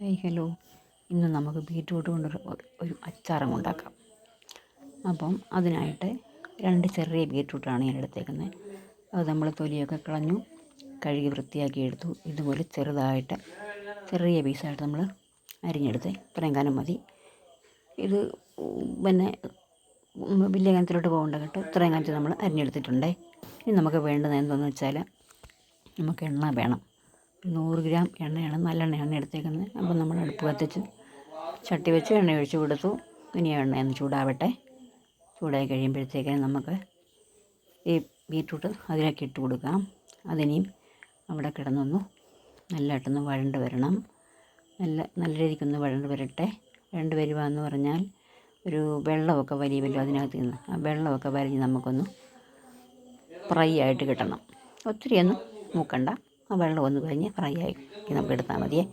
Hi hello. ഇന്ന് നമുക്ക് beetroot കൊണ്ടൊരു ഒരു അച്ചാറും ഉണ്ടാക്കാം. അപ്പം അതിനായിട്ട് രണ്ട് ചെറിയ ബീറ്റ്റൂട്ടാണ് ഞാൻ എടുത്തേക്കുന്നത്. അത് നമ്മൾ തൊലിയൊക്കെ കളഞ്ഞു കഴുകി വൃത്തിയാക്കി എടുത്തു. ഇതുപോലെ ചെറുതായിട്ട് ചെറിയ പീസായിട്ട് നമ്മൾ അരിഞ്ഞെടുത്ത് ഇത്രയും കാലം മതി. ഇത് പിന്നെ വലിയ കനത്തിലോട്ട് പോകേണ്ട കേട്ടോ. ഇത്രയും കാലത്ത് നമ്മൾ അരിഞ്ഞെടുത്തിട്ടുണ്ട്. ഇനി നമുക്ക് വേണ്ടത് എന്താണെന്ന് വെച്ചാൽ നമുക്ക് എണ്ണ വേണം. നൂറ് ഗ്രാം എണ്ണയാണ് നല്ല എണ്ണയാണ് എടുത്തേക്കുന്നത്. അപ്പം നമ്മൾ അടുപ്പ് കത്തിച്ച് ചട്ടി വെച്ച് എണ്ണ ഒഴിച്ച് കൊടുത്തു. ഇനി എണ്ണ ഒന്ന് ചൂടാവട്ടെ. ചൂടായി കഴിയുമ്പോഴത്തേക്കും നമുക്ക് ഈ ബീറ്റ്റൂട്ട് അതിലേക്ക് ഇട്ട് കൊടുക്കാം. അതിനെയും അവിടെ കിടന്നൊന്നു നല്ലതായിട്ടൊന്ന് വഴണ്ട് വരണം. നല്ല നല്ല രീതിക്കൊന്ന് വഴണ്ട് വരട്ടെ. വഴണ്ട് വരിക എന്ന് പറഞ്ഞാൽ ഒരു വെള്ളമൊക്കെ വലിയുമല്ലോ അതിനകത്ത് നിന്ന് ആ വെള്ളമൊക്കെ വലിഞ്ഞ് നമുക്കൊന്ന് ഫ്രൈ ആയിട്ട് കിട്ടണം. ഒത്തിരിയൊന്നും മൂക്കണ്ട. ആ വെള്ളം ഒന്ന് കഴിഞ്ഞ് ഫ്രൈ ആക്കി നമുക്ക് എടുത്താൽ മതിയേ.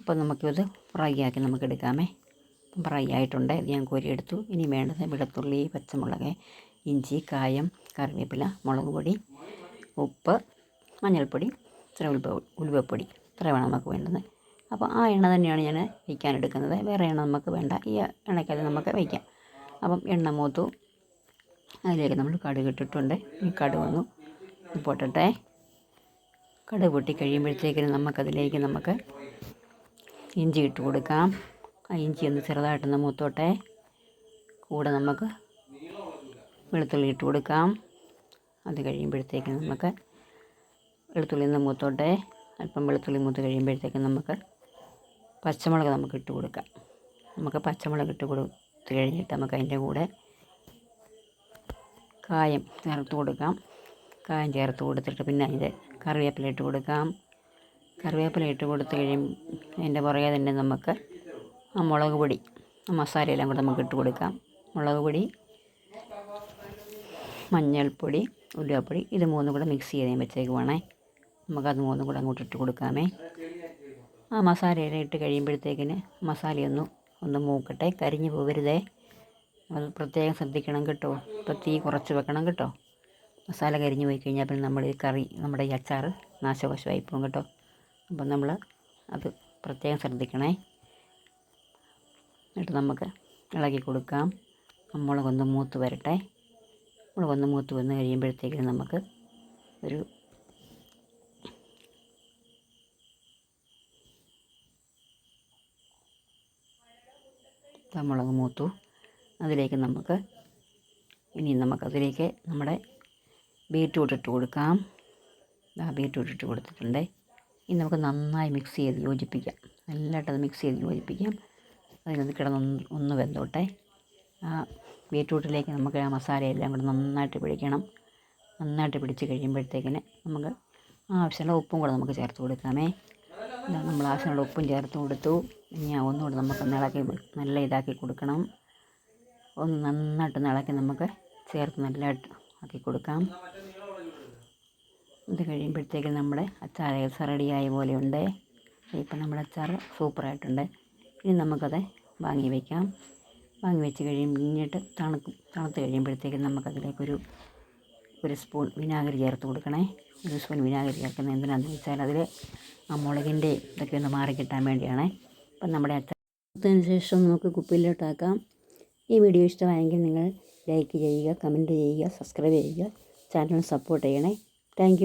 അപ്പോൾ നമുക്കിത് ഫ്രൈ ആക്കി നമുക്ക് എടുക്കാമേ. ഫ്രൈ ആയിട്ടുണ്ട്. ഇത് ഞാൻ കോരിയെടുത്തു ഇനി വേണ്ടത് വെളുത്തുള്ളി പച്ചമുളക് ഇഞ്ചി കായം കറിവേപ്പില മുളക് പൊടി ഉപ്പ് മഞ്ഞൾപ്പൊടി ഇത്ര ഉൽവ ഉലുവപ്പൊടി. ഇത്ര വേണം നമുക്ക് വേണ്ടത്. അപ്പോൾ ആ എണ്ണ തന്നെയാണ് ഞാൻ വയ്ക്കാൻ എടുക്കുന്നത്. വേറെ എണ്ണ നമുക്ക് വേണ്ട. ഈ എണ്ണയ്ക്കത് നമുക്ക് വയ്ക്കാം. അപ്പം എണ്ണ മൂത്തു. അതിലേക്ക് നമ്മൾ കടുക് ഇട്ടിട്ടുണ്ട്. ഈ കടുക് ഒന്ന് പൊട്ടട്ടെ. കടുക് പൊട്ടി കഴിയുമ്പോഴത്തേക്കിനും നമുക്കതിലേക്ക് നമുക്ക് ഇഞ്ചി ഇട്ട് കൊടുക്കാം. ആ ഇഞ്ചി ഒന്ന് ചെറുതായിട്ടൊന്ന് മൂത്തോട്ടെ. കൂടെ നമുക്ക് വെളുത്തുള്ളി ഇട്ട് കൊടുക്കാം. അത് കഴിയുമ്പോഴത്തേക്ക് നമുക്ക് വെളുത്തുള്ളി ഒന്ന് മൂത്തോട്ടെ. അല്പം വെളുത്തുള്ളി മൂത്ത് കഴിയുമ്പോഴത്തേക്ക് നമുക്ക് പച്ചമുളക് നമുക്ക് ഇട്ട് കൊടുക്കാം. നമുക്ക് പച്ചമുളക് ഇട്ട് കൊടുത്ത് കഴിഞ്ഞിട്ട് നമുക്ക് അതിന്റെ കൂടെ കായം ചേർത്ത് കൊടുക്കാം. കായം ചേർത്ത് കൊടുത്തിട്ട് പിന്നെ അതിന്റെ കറിവേപ്പില ഇട്ട് കൊടുക്കാം. കറിവേപ്പില ഇട്ട് കൊടുത്ത് കഴിയും. അതിന്റെ പുറകെ തന്നെ നമുക്ക് ആ മുളക് പൊടി മസാലയെല്ലാം കൂടെ നമുക്ക് ഇട്ട് കൊടുക്കാം. മുളക് പൊടി മഞ്ഞൾപ്പൊടി ഉലുവപ്പൊടി ഇത് മൂന്നും കൂടെ മിക്സ് ചെയ്ത് വെച്ചേക്കുവാണേ. നമുക്കത് മൂന്നും കൂടെ അങ്ങോട്ട് ഇട്ട് കൊടുക്കാമേ. ആ മസാലയെല്ലാം ഇട്ട് കഴിയുമ്പോഴത്തേക്കിന് മസാലയൊന്ന് ഒന്ന് മൂക്കട്ടെ. കരിഞ്ഞു പോകരുതേ. അത് പ്രത്യേകം ശ്രദ്ധിക്കണം കേട്ടോ. ഇപ്പോൾ തീ കുറച്ച് വെക്കണം കേട്ടോ. മസാല കരിഞ്ഞു പോയി കഴിഞ്ഞാൽ പിന്നെ നമ്മൾ ഈ കറി നമ്മുടെ ഈ അച്ചാർ നാശവശമായി പോകും കേട്ടോ. അപ്പം നമ്മൾ അത് പ്രത്യേകം ശ്രദ്ധിക്കണേ. എന്നിട്ട് നമുക്ക് ഇളകി കൊടുക്കാം. മുളകൊന്ന് മൂത്ത് വരട്ടെ. മുളകൊന്ന് മൂത്ത് വന്ന് കഴിയുമ്പോഴത്തേക്കിന് നമുക്ക് ഒരു മുളക് മൂത്തു. അതിലേക്ക് നമുക്ക് ഇനി നമുക്കതിലേക്ക് നമ്മുടെ ബീറ്റ്റൂട്ട് ഇട്ട് കൊടുക്കാം. ആ ബീറ്റ്റൂട്ട് ഇട്ട് കൊടുത്തിട്ടുണ്ട്. ഇനി നമുക്ക് നന്നായി മിക്സ് ചെയ്ത് യോജിപ്പിക്കാം. നല്ലതായിട്ട് മിക്സ് ചെയ്ത് യോജിപ്പിക്കാം. അതിനകത്ത് കിടന്ന് ഒന്ന് വെന്തോട്ടെ. ആ ബീറ്റ്റൂട്ടിലേക്ക് നമുക്ക് ആ മസാലയെല്ലാം കൂടെ നന്നായിട്ട് പിടിക്കണം. നന്നായിട്ട് പിടിച്ച് കഴിയുമ്പോഴത്തേക്കിന് നമുക്ക് ആവശ്യമുള്ള ഉപ്പും കൂടെ നമുക്ക് ചേർത്ത് കൊടുക്കാമേ. നമ്മൾ ആവശ്യമുള്ള ഉപ്പും ചേർത്ത് കൊടുത്തു. ഇനി ഒന്നുകൂടെ നമുക്ക് ഇളക്കി നല്ല ഇതാക്കി കൊടുക്കണം. ഒന്ന് നന്നായിട്ട് ഇളക്കി നമുക്ക് ചേർത്ത് നല്ലതായിട്ട് ആക്കി കൊടുക്കാം. ഇത് കഴിയുമ്പോഴത്തേക്ക് നമ്മുടെ അച്ചാർ ഏകദേശം റെഡിയായ പോലെയുണ്ട് ഇപ്പം നമ്മുടെ അച്ചാർ സൂപ്പറായിട്ടുണ്ട് ഇനി നമുക്കത് വാങ്ങി വയ്ക്കാം വാങ്ങി വെച്ച് കഴിഞ്ഞിട്ട് തണുക്കും തണുത്ത് കഴിയുമ്പോഴത്തേക്ക് നമുക്കതിലേക്കൊരു ഒരു സ്പൂൺ വിനാഗിരി ചേർത്ത് കൊടുക്കണേ. ഒരു സ്പൂൺ വിനാഗിരി ചേർക്കുന്നത് എന്തിനാണെന്ന് വെച്ചാൽ അതിൽ ആ മുളകിന്റെ ഇതൊക്കെ ഒന്ന് മാറി കിട്ടാൻ വേണ്ടിയാണേ. അപ്പം നമ്മുടെ അച്ചാർ ശേഷം നമുക്ക് കുപ്പിയിലോട്ടാക്കാം. ഈ വീഡിയോ ഇഷ്ടമായെങ്കിൽ നിങ്ങൾ ലൈക്ക് ചെയ്യുക കമന്റ് ചെയ്യുക സബ്സ്ക്രൈബ് ചെയ്യുക ചാനൽ സപ്പോർട്ട് ചെയ്യണേ. താങ്ക്